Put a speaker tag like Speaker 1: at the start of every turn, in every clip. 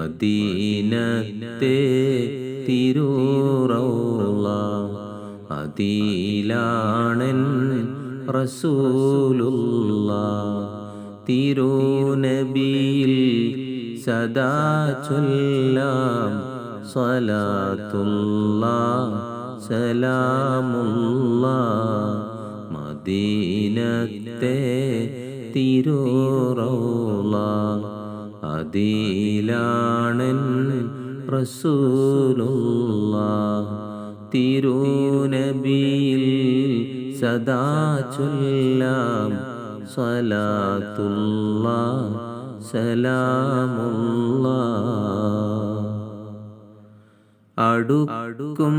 Speaker 1: മദീനത്തെ തിരൂറൗള അതിലാണൻ റസൂലുള്ള. തിരുനബിയിൽ സദാ ചൊല്ലാം സ്വലാത്തുള്ള സലാമുള്ള. മദീനത്തെ തിരൂറൗള അതിലാണൻ റസൂലുള്ള തിരുനബിയിൽ സദാ ചൊല്ലാം സ്വലാത്തുള്ള സലാമുള്ള അടുക്കും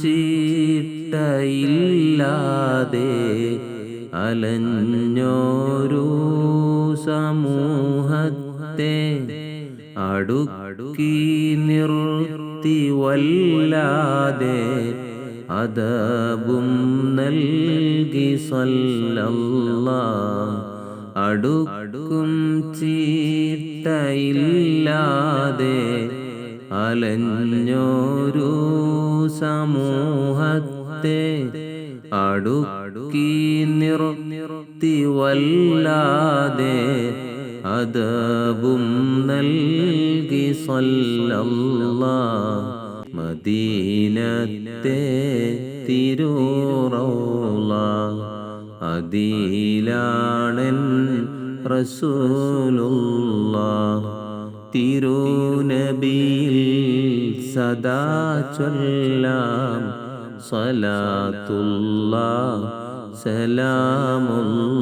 Speaker 1: ചീട്ടയില്ലാതെ അലഞ്ഞോരു അടുക്കി നിർത്തി വല്ലാതെ അതബും നൽകി സല്ലല്ല അടുക്കും ചീട്ടയില്ലാതെ അലഞ്ഞോരു സമൂഹത്തെ അടുക്കി നിർത്തി വല്ലാതെ അതബും നൽകി മദീനത്തെ തിരൂറോള അതിലാണൻ റസൂലുള്ള തിരുനബിയിൽ സദാ ചൊല്ലാം സലാത്തുള്ള സലാമുള്ള